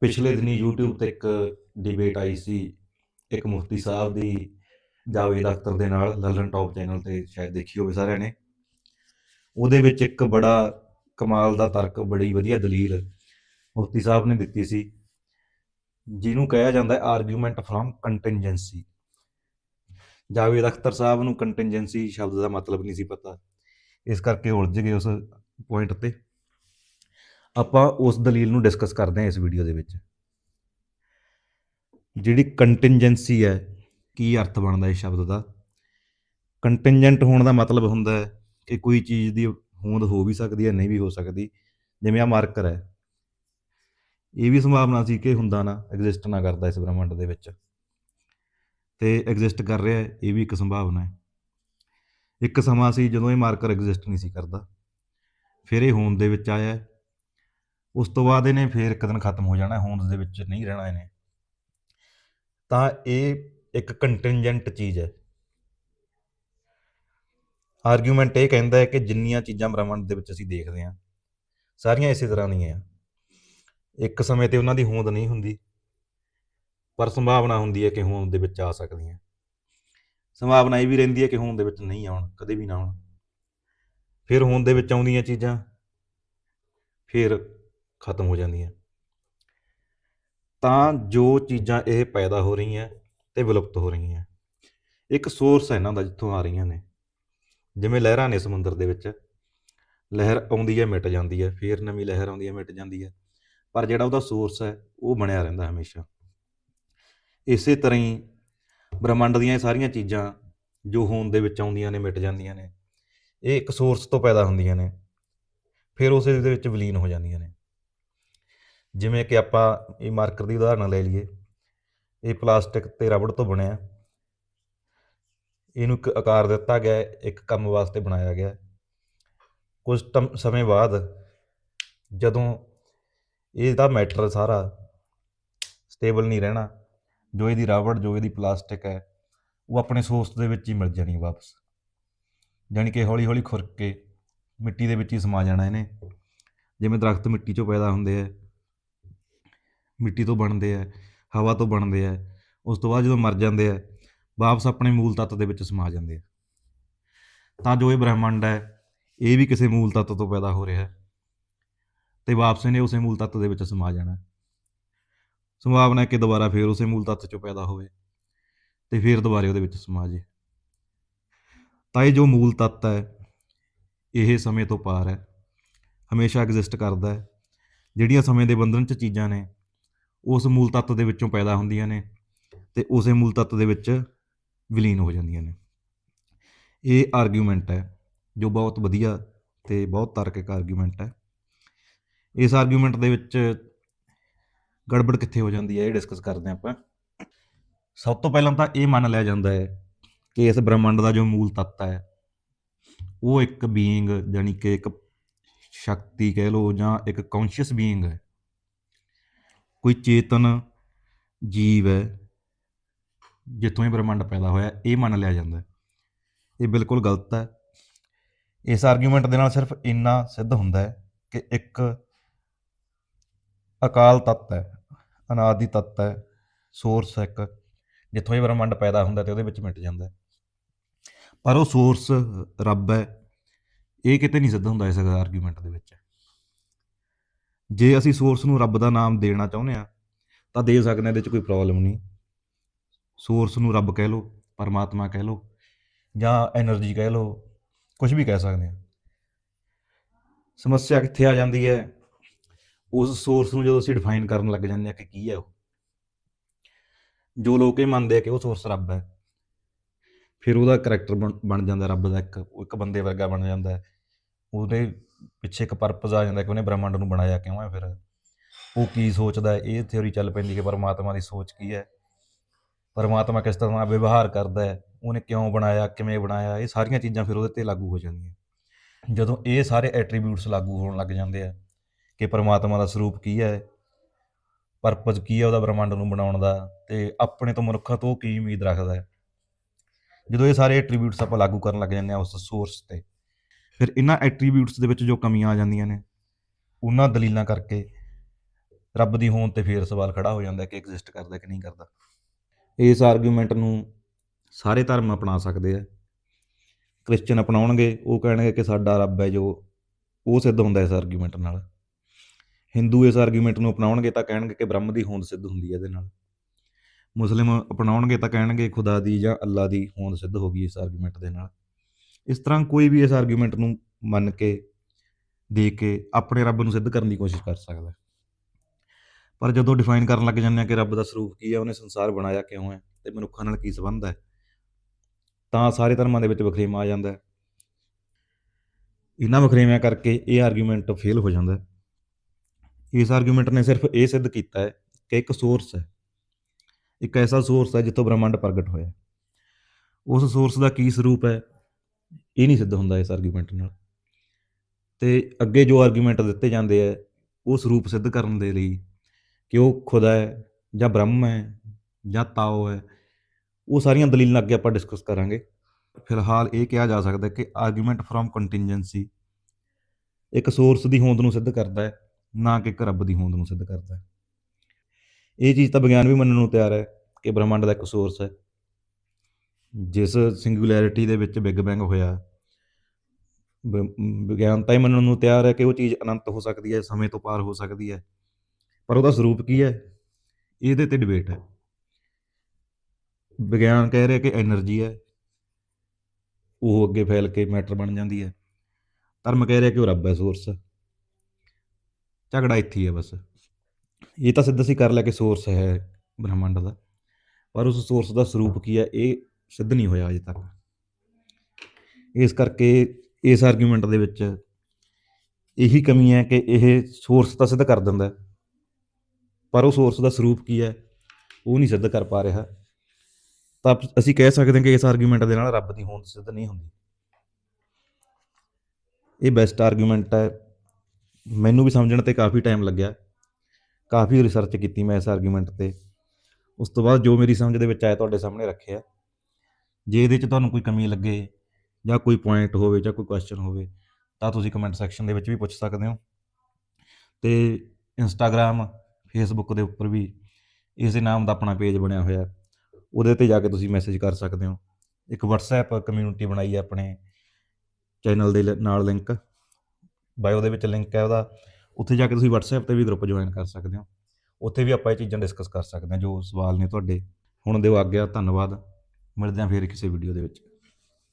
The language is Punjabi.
ਪਿਛਲੇ ਦਿਨੀ YouTube ਤੇ ਇੱਕ ਡਿਬੇਟ ਆਈ ਸੀ ਇੱਕ ਮੁਫਤੀ ਸਾਹਿਬ ਦੀ ਜਾਵੇਦ ਅਖਤਰ ਦੇ ਨਾਲ ਲਲਨ ਟੌਪ ਚੈਨਲ ਤੇ ਸ਼ਾਇਦ ਦੇਖੀ ਹੋਵੇ ਸਾਰਿਆਂ ਨੇ। ਉਹਦੇ ਵਿੱਚ ਇੱਕ ਬੜਾ ਕਮਾਲ ਦਾ ਤਰਕ ਬੜੀ ਵਧੀਆ ਦਲੀਲ ਮੁਫਤੀ ਸਾਹਿਬ ਨੇ ਦਿੱਤੀ ਸੀ ਜਿਹਨੂੰ ਕਿਹਾ ਜਾਂਦਾ ਹੈ argument from contingency Javed Akhtar sahib ਨੂੰ ਕੰਟਿੰਜੈਂਸੀ ਸ਼ਬਦ ਦਾ ਮਤਲਬ ਨਹੀਂ ਸੀ ਪਤਾ। ਇਸ ਕਰਕੇ ਉਲਝ ਗਏ ਉਸ ਪੁਆਇੰਟ ਤੇ। ਆਪਾਂ ਉਸ ਦਲੀਲ ਨੂੰ ਡਿਸਕਸ ਕਰਦੇ ਹਾਂ ਇਸ ਵੀਡੀਓ ਦੇ ਵਿੱਚ। ਜਿਹੜੀ ਕੰਟਿੰਜੈਂਸੀ ਹੈ, ਕੀ ਅਰਥ ਬਣਦਾ ਇਸ ਸ਼ਬਦ ਦਾ? ਕੰਟਿੰਜੈਂਟ ਹੋਣ ਦਾ ਮਤਲਬ ਹੁੰਦਾ ਹੈ ਕਿ ਕੋਈ ਚੀਜ਼ ਦੀ ਹੋਂਦ ਹੋ ਵੀ ਸਕਦੀ ਹੈ, ਨਹੀਂ ਵੀ ਹੋ ਸਕਦੀ। ਜਿਵੇਂ ਆ ਮਾਰਕਰ ਹੈ। ਇਹ ਵੀ ਸੰਭਾਵਨਾ ਸੀ ਕਿ ਹੁੰਦਾ ਨਾ ਐਗਜ਼ਿਸਟ ਨਾ ਕਰਦਾ ਇਸ ਬ੍ਰਹਿਮੰਡ ਦੇ ਵਿੱਚ। ਤੇ ਐਗਜ਼ਿਸਟ ਕਰ ਰਿਹਾ ਹੈ, ਇਹ ਵੀ ਇੱਕ ਸੰਭਾਵਨਾ ਹੈ। ਇੱਕ ਸਮਾਂ ਸੀ ਜਦੋਂ ਇਹ ਮਾਰਕਰ ਐਗਜ਼ਿਸਟ ਨਹੀਂ ਸੀ ਕਰਦਾ। ਫਿਰ ਇਹ ਹੋਂਦ ਦੇ ਵਿੱਚ ਆਇਆ ਉਸ ਤੋਂ ਬਾਅਦ ਇਹਨੇ ਫੇਰ ਇੱਕ ਦਿਨ ਖਤਮ ਹੋ ਜਾਣਾ ਹੋਂਦ ਦੇ ਵਿੱਚ ਨਹੀਂ ਰਹਿਣਾ ਇਹਨੇ। ਤਾਂ ਇਹ ਇੱਕ ਕੰਟਿੰਜੈਂਟ ਚੀਜ਼ ਹੈ। ਆਰਗੂਮੈਂਟ ਇਹ ਕਹਿੰਦਾ ਹੈ ਕਿ ਜਿੰਨੀਆਂ ਚੀਜ਼ਾਂ ਬ੍ਰਹਿਮੰਡ ਦੇ ਵਿੱਚ ਅਸੀਂ ਦੇਖਦੇ ਹਾਂ, ਸਾਰੀਆਂ ਇਸੇ ਤਰ੍ਹਾਂ ਦੀਆਂ ਆ। ਇੱਕ ਸਮੇਂ ਤੇ ਉਹਨਾਂ ਦੀ ਹੋਂਦ ਨਹੀਂ ਹੁੰਦੀ, ਪਰ ਸੰਭਾਵਨਾ ਹੁੰਦੀ ਹੈ ਕਿ ਹੋਂਦ ਦੇ ਵਿੱਚ ਆ ਸਕਦੀਆਂ। ਸੰਭਾਵਨਾ ਇਹ ਵੀ ਰਹਿੰਦੀ ਹੈ ਕਿ ਹੋਂਦ ਦੇ ਵਿੱਚ ਨਹੀਂ ਆਉਣ, ਕਦੇ ਵੀ ਨਾ ਆਉਣ। ਫਿਰ ਹੋਂਦ ਦੇ ਵਿੱਚ ਆਉਂਦੀਆਂ ਚੀਜ਼ਾਂ, ਫਿਰ ਖਤਮ ਹੋ ਜਾਂਦੀਆਂ। ਤਾਂ ਜੋ ਚੀਜ਼ਾਂ ਇਹ ਪੈਦਾ ਹੋ ਰਹੀਆਂ ਤੇ ਵਿਲੁਪਤ ਹੋ ਰਹੀਆਂ। ਇੱਕ ਸੋਰਸ ਹੈ ਇਹਨਾਂ ਦਾ ਜਿੱਥੋਂ ਆ ਰਹੀਆਂ ਨੇ। ਜਿਵੇਂ ਲਹਿਰਾਂ ਨੇ ਸਮੁੰਦਰ ਦੇ ਵਿੱਚ। ਲਹਿਰ ਆਉਂਦੀ ਹੈ, ਮਿਟ ਜਾਂਦੀ ਹੈ, ਫਿਰ ਨਵੀਂ ਲਹਿਰ ਆਉਂਦੀ ਹੈ, ਮਿਟ ਜਾਂਦੀ ਹੈ। ਪਰ ਜਿਹੜਾ ਉਹਦਾ ਸੋਰਸ ਹੈ, ਉਹ ਬਣਿਆ ਰਹਿੰਦਾ ਹਮੇਸ਼ਾ। ਇਸੇ ਤਰ੍ਹਾਂ ਹੀ ਬ੍ਰਹਮੰਡ ਦੀਆਂ ਇਹ ਸਾਰੀਆਂ ਚੀਜ਼ਾਂ ਜੋ ਹੋਂਦ ਦੇ ਵਿੱਚ ਆਉਂਦੀਆਂ ਨੇ, ਮਿਟ ਜਾਂਦੀਆਂ ਨੇ, ਇਹ ਇੱਕ ਸੋਰਸ ਤੋਂ ਪੈਦਾ ਹੁੰਦੀਆਂ ਨੇ। ਫਿਰ ਉਸੇ ਦੇ ਵਿੱਚ ਵਿਲੀਨ ਹੋ ਜਾਂਦੀਆਂ ਨੇ। ਜਿਵੇਂ ਕਿ ਆਪਾਂ ਇਹ ਮਾਰਕਰ ਦੀ ਉਦਾਹਰਨ ਲੈ ਲਈਏ। ਇਹ ਪਲਾਸਟਿਕ ਤੇ ਰਬੜ ਤੋਂ ਬਣਿਆ। ਇਹਨੂੰ ਇੱਕ ਆਕਾਰ ਦਿੱਤਾ ਗਿਆ ਇੱਕ ਕੰਮ ਵਾਸਤੇ ਬਣਾਇਆ ਗਿਆ ਕੁਝ ਟਮ- ਸਮੇਂ ਬਾਅਦ ਜਦੋਂ ਇਹਦਾ ਮੈਟਰ ਸਾਰਾ ਸਟੇਬਲ ਨਹੀਂ ਰਹਿਣਾ, ਜੋ ਇਹਦੀ ਰਬੜ, ਜੋ ਇਹਦੀ ਪਲਾਸਟਿਕ ਹੈ, ਉਹ ਆਪਣੇ ਸੋਰਸ ਦੇ ਵਿੱਚ ਹੀ ਮਿਲ ਜਾਣੀ ਵਾਪਸ। ਜਾਣੀ ਕਿ ਹੌਲੀ ਹੌਲੀ ਖੁਰਕ ਕੇ ਮਿੱਟੀ ਦੇ ਵਿੱਚ ਹੀ ਸਮਾ ਜਾਣਾ ਇਹਨੇ। ਜਿਵੇਂ ਦਰਖਤ ਮਿੱਟੀ ਚੋਂ ਪੈਦਾ ਹੁੰਦੇ ਆ ਮਿੱਟੀ ਤੋਂ ਬਣਦੇ ਆ, ਹਵਾ ਤੋਂ ਬਣਦੇ ਆ, ਉਸ ਤੋਂ ਬਾਅਦ ਜਦੋਂ ਮਰ ਜਾਂਦੇ ਆ, ਵਾਪਸ ਆਪਣੇ ਮੂਲ ਤੱਤ ਦੇ ਵਿੱਚ ਸਮਾ ਜਾਂਦੇ ਆ। ਤਾਂ ਜੋ ਇਹ ਬ੍ਰਹਿਮੰਡ ਹੈ, ਇਹ ਵੀ ਕਿਸੇ ਮੂਲ ਤੱਤ ਤੋਂ ਪੈਦਾ ਹੋ ਰਿਹਾ ਹੈ ਤੇ ਵਾਪਸ ਇਹਨੇ ਉਸੇ ਮੂਲ ਤੱਤ ਦੇ ਵਿੱਚ ਸਮਾ ਜਾਣਾ ਸੰਭਾਵਨਾ ਹੈ ਕਿ ਦੁਬਾਰਾ ਫੇਰ ਉਸੇ ਮੂਲ ਤੱਤ ਚੋਂ ਪੈਦਾ ਹੋਵੇ ਤੇ ਫੇਰ ਦੁਬਾਰੇ ਉਹਦੇ ਵਿੱਚ ਸਮਾ ਜੇ। ਤਾਂ ਇਹ ਜੋ ਮੂਲ ਤੱਤ ਹੈ, ਇਹ ਸਮੇਂ ਤੋਂ ਪਾਰ ਹੈ, ਹਮੇਸ਼ਾ ਐਗਜ਼ਿਸਟ ਕਰਦਾ ਹੈ। ਜਿਹੜੀਆਂ ਸਮੇਂ ਦੇ ਬੰਧਨ 'ਚ ਚੀਜ਼ਾਂ ਨੇ ਉਸ ਮੂਲ ਤੱਤ ਦੇ ਵਿੱਚੋਂ ਪੈਦਾ ਹੁੰਦੀਆਂ ਨੇ ਤੇ ਉਸੇ ਮੂਲ ਤੱਤ ਦੇ ਵਿੱਚ ਵਿਲੀਨ ਹੋ ਜਾਂਦੀਆਂ ਨੇ। ਇਹ ਆਰਗੂਮੈਂਟ ਹੈ, ਜੋ ਬਹੁਤ ਵਧੀਆ ਤੇ ਬਹੁਤ ਤਾਰਕਿਕ ਆਰਗੂਮੈਂਟ ਹੈ। ਇਸ ਆਰਗੂਮੈਂਟ ਦੇ ਵਿੱਚ ਗੜਬੜ ਕਿੱਥੇ ਹੋ ਜਾਂਦੀ ਹੈ, ਇਹ ਡਿਸਕਸ ਕਰਦੇ ਹਾਂ ਆਪਾਂ। ਸਭ ਤੋਂ ਪਹਿਲਾਂ ਤਾਂ ਇਹ ਮੰਨ ਲਿਆ ਜਾਂਦਾ ਹੈ ਕਿ ਇਸ ਬ੍ਰਹਿਮੰਡ ਦਾ ਜੋ ਮੂਲ ਤੱਤ ਹੈ, ਉਹ ਇੱਕ ਬੀਇੰਗ ਜਾਨੀ ਕਿ ਇੱਕ ਸ਼ਕਤੀ ਕਹਿ ਲਓ ਜਾਂ ਇੱਕ ਕੌਨਸ਼ੀਅਸ ਬੀਇੰਗ ਹੈ। ਕੋਈ ਚੇਤਨ ਜੀਵ ਹੈ, ਜਿੱਥੋਂ ਇਹ ਬ੍ਰਹਿਮੰਡ ਪੈਦਾ ਹੋਇਆ, ਇਹ ਮੰਨ ਲਿਆ ਜਾਂਦਾ ਇਹ ਬਿਲਕੁਲ ਗਲਤ ਹੈ। ਇਸ ਆਰਗੂਮੈਂਟ ਦੇ ਨਾਲ ਸਿਰਫ ਇੰਨਾ ਸਿੱਧ ਹੁੰਦਾ ਹੈ ਕਿ ਇੱਕ ਅਕਾਲ ਤੱਤ ਹੈ, ਅਨਾਦਿ ਤੱਤ ਹੈ ਸੋਰਸ ਇੱਕ, ਜਿੱਥੋਂ ਇਹ ਬ੍ਰਹਿਮੰਡ ਪੈਦਾ ਹੁੰਦਾ ਤੇ ਉਹਦੇ ਵਿੱਚ ਮਿਟ ਜਾਂਦਾ ਪਰ ਉਹ ਸੋਰਸ ਰੱਬ ਹੈ, ਇਹ ਕਿਤੇ ਨਹੀਂ ਸਿੱਧ ਹੁੰਦਾ ਇਸ ਆਰਗੂਮੈਂਟ ਦੇ ਵਿੱਚ। ਜੇ ਅਸੀਂ ਸੋਰਸ ਨੂੰ ਰੱਬ ਦਾ ਨਾਮ ਦੇਣਾ ਚਾਹੁੰਦੇ ਆ ਤਾਂ ਦੇ ਸਕਦੇ ਹਾਂ ਇਹਦੇ 'ਚ ਕੋਈ ਪ੍ਰੋਬਲਮ ਨਹੀਂ। ਸੋਰਸ ਨੂੰ ਰੱਬ ਕਹਿ ਲਓ, ਪਰਮਾਤਮਾ ਕਹਿ ਲਓ, ਜਾਂ એનર્ਜੀ ਕਹਿ ਲਓ ਕੁਝ ਵੀ ਕਹਿ ਸਕਦੇ ਆ ਸਮੱਸਿਆ ਕਿੱਥੇ ਆ ਜਾਂਦੀ ਹੈ? ਉਸ ਸੋਰਸ ਨੂੰ ਜਦੋਂ ਅਸੀਂ ਡਿਫਾਈਨ ਕਰਨ ਲੱਗ ਜਾਂਦੇ ਆ ਕਿ ਕੀ ਹੈ ਉਹ। ਜੋ ਲੋਕ ਇਹ ਮੰਨਦੇ ਆ ਕਿ ਉਹ ਸੋਰਸ ਰੱਬ ਹੈ, ਫਿਰ ਉਹਦਾ ਕੈਰੈਕਟਰ ਬਣ ਜਾਂਦਾ ਰੱਬ ਦਾ ਇੱਕ ਇੱਕ ਬੰਦੇ ਵਰਗਾ ਬਣ ਜਾਂਦਾ ਉਹਦੇ ਪਿੱਛੇ ਇੱਕ ਪਰਪਸ ਆ ਜਾਂਦਾ ਕਿ ਉਹਨੇ ਬ੍ਰਹਿਮੰਡ ਨੂੰ ਬਣਾਇਆ ਕਿਉਂ ਹੈ ਫਿਰ? ਉਹ ਕੀ ਸੋਚਦਾ ਹੈ? ਇਹ ਥਿਉਰੀ ਚੱਲ ਪੈਂਦੀ ਕਿ ਪਰਮਾਤਮਾ ਦੀ ਸੋਚ ਕੀ ਹੈ? ਪਰਮਾਤਮਾ ਕਿਸ ਤਰ੍ਹਾਂ ਨਾਲ ਵਿਵਹਾਰ ਕਰਦਾ ਹੈ? ਉਹਨੇ ਕਿਉਂ ਬਣਾਇਆ? ਕਿਵੇਂ ਬਣਾਇਆ? ਇਹ ਸਾਰੀਆਂ ਚੀਜ਼ਾਂ ਫਿਰ ਉਹਦੇ ਤੇ ਲਾਗੂ ਹੋ ਜਾਂਦੀਆਂ। ਜਦੋਂ ਇਹ ਸਾਰੇ ਐਟਰੀਬਿਊਟਸ ਲਾਗੂ ਹੋਣ ਲੱਗ ਜਾਂਦੇ ਆ ਕਿ ਪਰਮਾਤਮਾ ਦਾ ਸਰੂਪ ਕੀ ਹੈ ਪਰਪਸ ਕੀ ਹੈ ਉਹਦਾ ਬ੍ਰਹਿਮੰਡ ਨੂੰ ਬਣਾਉਣ ਦਾ, ਤੇ ਆਪਣੇ ਤੋਂ ਮਨੁੱਖਾਂ ਤੋਂ ਕੀ ਉਮੀਦ ਰੱਖਦਾ ਹੈ? ਜਦੋਂ ਇਹ ਸਾਰੇ ਐਟਰੀਬਿਊਟਸ ਆਪਾਂ ਲਾਗੂ ਕਰਨ ਲੱਗ ਜਾਂਦੇ ਆ ਉਸ ਸੋਰਸ ਤੇ ਫਿਰ ਇਹਨਾਂ ਐਟਰੀਬਿਊਟਸ ਦੇ ਵਿੱਚ ਜੋ ਕਮੀਆਂ ਆ ਜਾਂਦੀਆਂ ਨੇ, ਉਹਨਾਂ ਦਲੀਲਾਂ ਕਰਕੇ ਰੱਬ ਦੀ ਹੋਂਦ ਤੇ ਫੇਰ ਸਵਾਲ ਖੜਾ ਹੋ ਜਾਂਦਾ ਕਿ ਐਗਜ਼ਿਸਟ ਕਰਦਾ ਕਿ ਨਹੀਂ ਕਰਦਾ। ਇਸ ਆਰਗੂਮੈਂਟ ਨੂੰ ਸਾਰੇ ਧਰਮ ਅਪਣਾ ਸਕਦੇ ਆ। ਕ੍ਰਿਸਚੀਅਨ ਅਪਣਾਉਣਗੇ, ਉਹ ਕਹਿਣਗੇ ਕਿ ਸਾਡਾ ਰੱਬ ਹੈ ਜੋ, ਉਹ ਸਿੱਧ ਹੁੰਦਾ ਇਸ ਆਰਗੂਮੈਂਟ ਨਾਲ। ਹਿੰਦੂ ਇਸ ਆਰਗੂਮੈਂਟ ਨੂੰ ਅਪਣਾਉਣਗੇ ਤਾਂ ਕਹਿਣਗੇ ਕਿ ਬ੍ਰਹਮ ਦੀ ਹੋਂਦ ਸਿੱਧ ਹੁੰਦੀ ਹੈ ਇਹਦੇ ਨਾਲ। ਮੁਸਲਿਮ ਅਪਣਾਉਣਗੇ ਤਾਂ ਕਹਿਣਗੇ ਖੁਦਾ ਦੀ ਜਾਂ ਅੱਲਾ ਦੀ ਹੋਂਦ ਸਿੱਧ ਹੋ ਗਈ ਇਸ ਆਰਗੂਮੈਂਟ ਦੇ ਨਾਲ। ਇਸ ਤਰ੍ਹਾਂ ਕੋਈ ਵੀ ਇਸ ਆਰਗੂਮੈਂਟ ਨੂੰ ਮੰਨ ਕੇ, ਦੇ ਕੇ ਆਪਣੇ ਰੱਬ ਨੂੰ ਸਿੱਧ ਕਰਨ ਦੀ ਕੋਸ਼ਿਸ਼ ਕਰ ਸਕਦਾ ਪਰ ਜਦੋਂ ਡਿਫਾਈਨ ਕਰਨ ਲੱਗ ਜਾਂਦੇ ਆ ਕਿ ਰੱਬ ਦਾ ਸਰੂਪ ਕੀ ਹੈ, ਉਹਨੇ ਸੰਸਾਰ ਬਣਾਇਆ ਕਿਉਂ ਹੈ ਤੇ ਮਨੁੱਖਾਂ ਨਾਲ ਕੀ ਸੰਬੰਧ ਹੈ, ਤਾਂ ਸਾਰੇ ਧਰਮਾਂ ਦੇ ਵਿੱਚ ਵਖਰੇਵਾਂ ਆ ਜਾਂਦਾ ਹੈ। ਇਹਨਾਂ ਵਖਰੇਵਿਆਂ ਕਰਕੇ ਇਹ ਆਰਗੂਮੈਂਟ ਫੇਲ ਹੋ ਜਾਂਦਾ ਹੈ। ਇਸ ਆਰਗੂਮੈਂਟ ਨੇ ਸਿਰਫ ਇਹ ਸਿੱਧ ਕੀਤਾ ਹੈ ਕਿ ਇੱਕ ਸੋਰਸ ਹੈ, ਇੱਕ ਐਸਾ ਸੋਰਸ ਹੈ ਜਿੱਥੋਂ ਬ੍ਰਹਮੰਡ ਪ੍ਰਗਟ ਹੋਇਆ ਉਸ ਸੋਰਸ ਦਾ ਕੀ ਸਰੂਪ ਹੈ? ਇਹ ਨਹੀਂ ਸਿੱਧ ਹੁੰਦਾ ਇਸ ਆਰਗੂਮੈਂਟ ਨਾਲ। ਤੇ ਅੱਗੇ ਜੋ ਆਰਗੂਮੈਂਟ ਦਿੱਤੇ ਜਾਂਦੇ ਆ ਉਹ ਸਰੂਪ ਸਿੱਧ ਕਰਨ ਦੇ ਲਈ ਕਿ ਉਹ ਖੁਦਾ ਹੈ ਜਾਂ ਬ੍ਰਹਮ ਹੈ ਜਾਂ ਤਾਓ ਹੈ, ਉਹ ਸਾਰੀਆਂ ਦਲੀਲਾਂ ਅੱਗੇ ਆਪਾਂ ਡਿਸਕਸ ਕਰਾਂਗੇ। ਫਿਲਹਾਲ ਇਹ ਕਿਹਾ ਜਾ ਸਕਦਾ ਕਿ ਆਰਗੂਮੈਂਟ ਫਰੋਮ ਕੰਟੀਨਜੈਂਸੀ ਇੱਕ ਸੋਰਸ ਦੀ ਹੋਂਦ ਨੂੰ ਸਿੱਧ ਕਰਦਾ ਹੈ, ਨਾ ਕਿ ਇੱਕ ਰੱਬ ਦੀ ਹੋਂਦ ਨੂੰ ਸਿੱਧ ਕਰਦਾ ਹੈ। ਇਹ ਚੀਜ਼ ਤਾਂ ਵਿਗਿਆਨ ਵੀ ਮੰਨਣ ਨੂੰ ਤਿਆਰ ਹੈ ਕਿ ਬ੍ਰਹਿਮੰਡ ਦਾ ਇੱਕ ਸੋਰਸ ਹੈ, ਜਿਸ ਸਿੰਗੂਲੈਰਿਟੀ ਦੇ ਵਿੱਚ ਬਿਗ ਬੈਂਗ ਹੋਇਆ ਵਿਗਿਆਨ ਤਾਂ ਇਹ ਮੰਨਣ ਨੂੰ ਤਿਆਰ ਹੈ ਕਿ ਉਹ ਚੀਜ਼ ਅਨੰਤ ਹੋ ਸਕਦੀ ਹੈ, ਸਮੇਂ ਤੋਂ ਪਾਰ ਹੋ ਸਕਦੀ ਹੈ। ਪਰ ਉਹਦਾ ਸਰੂਪ ਕੀ ਹੈ? ਇਹਦੇ ਤੇ ਡਿਬੇਟ ਹੈ। ਵਿਗਿਆਨ ਕਹਿ ਰਿਹਾ ਕਿ એનર્ਜੀ ਹੈ। ਉਹ ਅੱਗੇ ਫੈਲ ਕੇ ਮੈਟਰ ਬਣ ਜਾਂਦੀ ਹੈ। ਧਰਮ ਕਹਿ ਰਿਹਾ ਕਿ ਉਹ ਰੱਬ ਹੈ ਸੋਰਸ ਝਗੜਾ ਇੱਥੇ ਹੈ ਬਸ। ਇਹ ਤਾਂ ਸਿੱਧਾ ਅਸੀਂ ਕਰ ਲਿਆ ਕਿ ਸੋਰਸ ਹੈ ਬ੍ਰਹਮੰਡ ਦਾ। ਪਰ ਉਸ ਸੋਰਸ ਦਾ ਸਰੂਪ ਕੀ ਹੈ, ਇਹ ਸਿੱਧ ਨਹੀਂ ਹੋਇਆ ਅਜੇ ਤੱਕ। ਇਸ ਕਰਕੇ ਇਸ ਆਰਗੂਮੈਂਟ ਦੇ ਵਿੱਚ ਇਹੀ ਕਮੀ ਹੈ ਕਿ ਇਹ ਸੋਰਸ ਤਾਂ ਸਿੱਧ ਕਰ ਦਿੰਦਾ ਪਰ ਉਹ ਸੋਰਸ ਦਾ ਸਰੂਪ ਕੀ ਹੈ, ਉਹ ਨਹੀਂ ਸਿੱਧ ਕਰ ਪਾ ਰਿਹਾ। ਤਾਂ ਅਸੀਂ ਕਹਿ ਸਕਦੇ ਹਾਂ ਕਿ ਇਸ ਆਰਗੂਮੈਂਟ ਦੇ ਨਾਲ ਰੱਬ ਦੀ ਹੋਂਦ ਸਿੱਧ ਨਹੀਂ ਹੁੰਦੀ। ਇਹ ਬੈਸਟ ਆਰਗੂਮੈਂਟ ਹੈ। ਮੈਨੂੰ ਵੀ ਸਮਝਣ ਤੇ ਕਾਫੀ ਟਾਈਮ ਲੱਗਿਆ। ਕਾਫੀ ਰਿਸਰਚ ਕੀਤੀ ਮੈਂ ਇਸ ਆਰਗੂਮੈਂਟ ਤੇ। ਉਸ ਤੋਂ ਬਾਅਦ ਜੋ ਮੇਰੀ ਸਮਝ ਦੇ ਵਿੱਚ ਆਇਆ, ਤੁਹਾਡੇ ਸਾਹਮਣੇ ਰੱਖਿਆ। ਜੇ ਇਹਦੇ 'ਚ ਤੁਹਾਨੂੰ ਕੋਈ ਕਮੀ ਲੱਗੇ ਜਾਂ ਕੋਈ ਪੁਆਇੰਟ ਹੋਵੇ ਜਾਂ ਕੋਈ ਕੁਐਸਚਨ ਹੋਵੇ, ਤਾਂ ਤੁਸੀਂ ਕਮੈਂਟ ਸੈਕਸ਼ਨ ਦੇ ਵਿੱਚ ਵੀ ਪੁੱਛ ਸਕਦੇ ਹੋ। ਤੇ ਇੰਸਟਾਗ੍ਰam ਫੇਸਬੁੱਕ ਦੇ ਉੱਪਰ ਵੀ ਇਸੇ ਨਾਮ ਦਾ ਆਪਣਾ ਪੇਜ ਬਣਿਆ ਹੋਇਆ। ਉਹਦੇ ਤੇ ਜਾ ਕੇ ਤੁਸੀਂ ਮੈਸੇਜ ਕਰ ਸਕਦੇ ਹੋ। ਇੱਕ WhatsApp ਕਮਿਊਨਿਟੀ ਬਣਾਈ ਹੈ ਆਪਣੇ ਚੈਨਲ ਦੇ ਲ- ਨਾਲ ਲਿੰਕ ਬਾਇਓ ਦੇ ਵਿੱਚ ਲਿੰਕ ਹੈ ਉਹਦਾ। ਉੱਥੇ ਜਾ ਕੇ ਤੁਸੀਂ WhatsApp ਤੇ ਵੀ ਗਰੁੱਪ ਜੁਆਇਨ ਕਰ ਸਕਦੇ ਹੋ। ਉੱਥੇ ਵੀ ਆਪਾਂ ਇਹ ਚੀਜ਼ਾਂ ਡਿਸਕਸ ਕਰ ਸਕਦੇ ਹਾਂ ਜੋ ਸਵਾਲ ਨੇ ਤੁਹਾਡੇ। ਹੁਣ ਦਿਓ ਆਗਿਆ ਧੰਨਵਾਦ। ਮਿਲਦੇ ਹਾਂ ਫੇਰ ਕਿਸੇ ਵੀਡੀਓ ਦੇ ਵਿੱਚ।